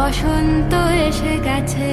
বসন্ত এসে গেছে।